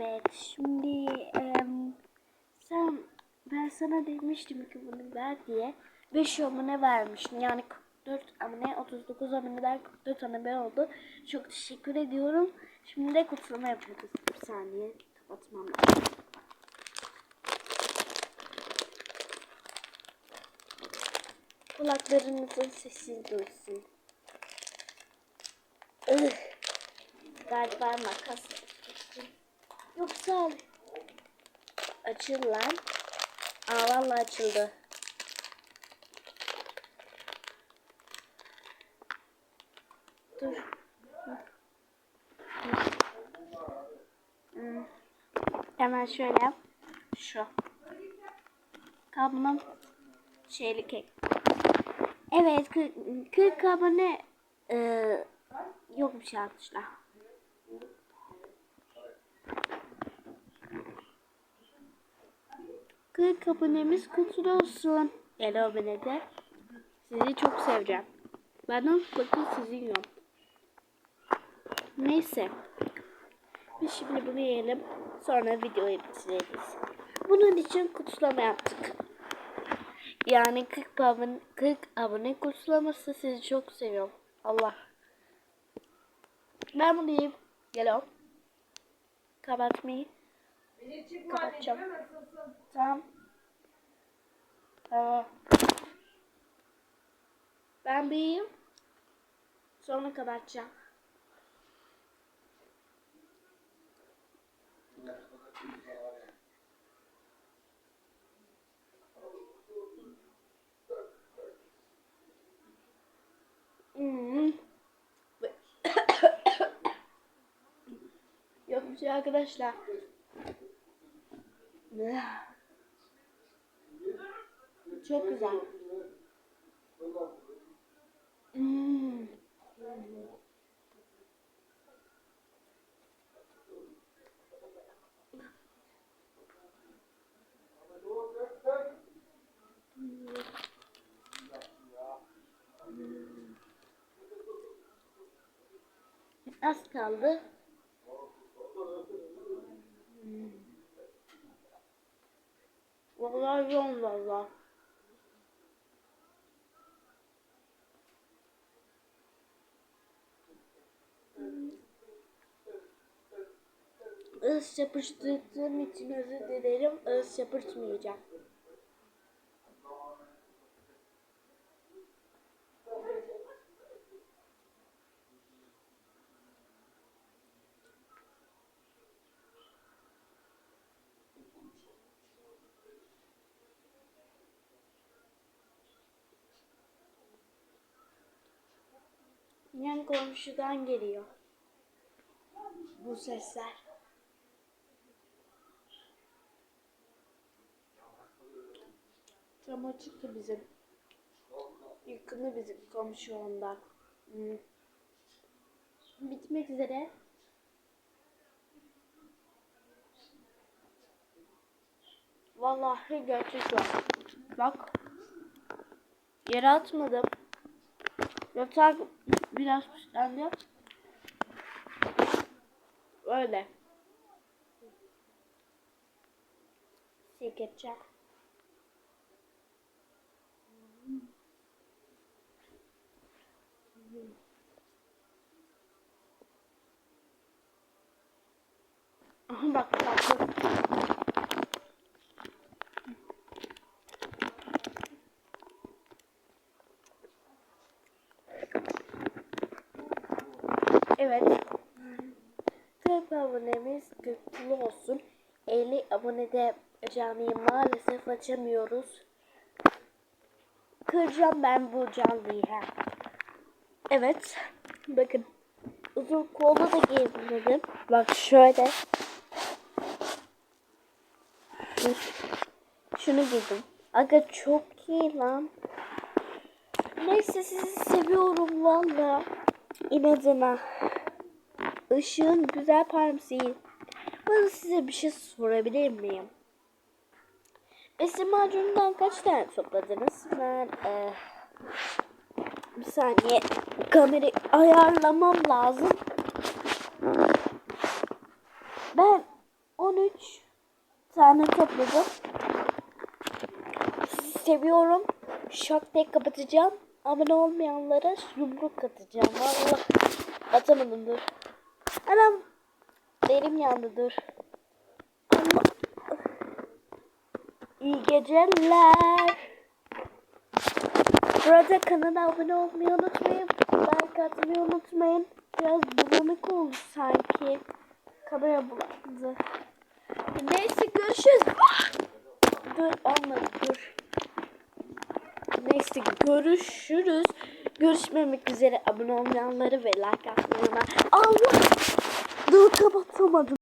Evet şimdi em, sen ben sana demiştim ki bunu ver diye 5 abone vermiştin yani 44 abone 39 aboneden 44 abone oldu. Çok teşekkür ediyorum. Şimdi de kutlama yapıyoruz. Bir saniye kapatmam lazım. Kulaklarınızın sesi duysun. Galiba makas. Yoksa al. Açıl lan. Aa vallahi açıldı. Dur. Hmm. Hemen şöyle yap. Şu. Kabımın şeyli kek. Evet 40, 40 abone e, yokmuş yanlışla. 40 abonemiz kutlu olsun. 50 abonede sizi çok seveceğim. Ben mutlaka sizin yok. Neyse. Biz şimdi bunu yiyelim. Sonra videoyu bitiririz. Bunun için kutlama yaptık. Yani 40 abone, 40 abone kutlaması sizi çok seviyorum. Allah. Ben bunu yiyeyim. yiyip geliyorum. Kapatmayı Kapatacağım. Tamam. Tamam. Ben bir. Sonra kapatacağım. Hmm. Yok bir şey arkadaşlar. Çok güzel. Hmm. Az kaldı. Hmm. Vallahi yoğun valla. Öz yapıştırdığım için özür dilerim. Öz yapışmayacağım. Yan komşudan geliyor. Bu sesler. Cam açıktı bizim. Yakını bizim komşu ondan. Hmm. Bitmek üzere. Vallahi gerçek var. Bak. Yere atmadım. Yatak biraz pislendi. Öyle. Sikeceğim. Aha bak tatlı. Evet. 40 abonemiz kutlu olsun. 50 abonede canlıyı maalesef açamıyoruz. Kıracağım ben bu canlıyı. ha. Evet. Bakın. Uzun kolda da gezdirdim. Bak şöyle. Şunu giydim. Aga çok iyi lan. Neyse sizi seviyorum valla. İnadına. Işığın güzel parması iyi. Ben size bir şey sorabilir miyim? Besin macunundan kaç tane topladınız? Ben eh, bir saniye kamerayı ayarlamam lazım. Ben 13 tane topladım. Sizi seviyorum. Şak diye kapatacağım. Abone olmayanlara yumruk atacağım. Vallahi atamadım dur. Anam derim yandı dur. Allah. İyi geceler. Burada kanala abone olmayı unutmayın. Like atmayı unutmayın. Biraz bulanık oldu sanki. Kamera bulandı. Neyse görüşürüz. Dur olmadı dur. Neyse görüşürüz. Görüşmemek üzere abone olmayanları ve like atmayanlar. Allah! Dur kapatamadım.